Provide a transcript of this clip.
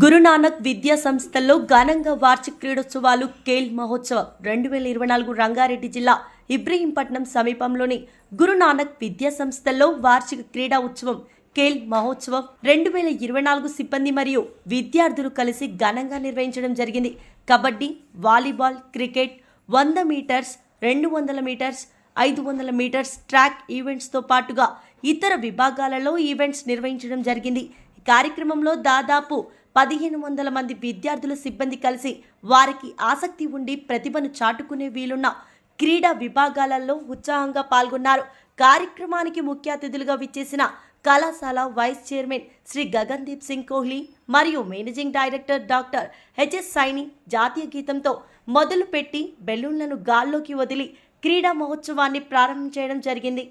గురునానక్ విద్యా సంస్థల్లో ఘనంగా వార్షిక క్రీడోత్సవాలు కేల్ మహోత్సవం. రెండు వేల ఇరవై నాలుగు రంగారెడ్డి జిల్లా ఇబ్రహీంపట్నం సమీపంలోని గురునానక్ విద్యా సంస్థల్లో వార్షిక క్రీడా ఉత్సవం కేల్ మహోత్సవం రెండు వేల ఇరవై నాలుగు సిబ్బంది మరియు విద్యార్థులు కలిసి ఘనంగా నిర్వహించడం జరిగింది. కబడ్డీ వాలీబాల్ క్రికెట్ వంద మీటర్స్ రెండు వందల మీటర్స్ ఐదు వందల మీటర్స్ ట్రాక్ ఈవెంట్స్తో పాటుగా ఇతర విభాగాలలో ఈవెంట్స్ నిర్వహించడం జరిగింది. కార్యక్రమంలో దాదాపు పదిహేను వందల మంది విద్యార్థుల సిబ్బంది కలిసి వారికి ఆసక్తి ఉండి ప్రతిభను చాటుకునే వీలున్న క్రీడా విభాగాలలో ఉత్సాహంగా పాల్గొన్నారు. కార్యక్రమానికి ముఖ్య అతిథులుగా విచ్చేసిన కళాశాల వైస్ చైర్మన్ శ్రీ గగన్దీప్ సింగ్ కోహ్లీ మరియు managing director doctor HS Saini జాతీయ గీతంతో మొదలుపెట్టి బెలూన్లను గాల్లోకి వదిలి క్రీడా మహోత్సవాన్ని ప్రారంభం చేయడం జరిగింది.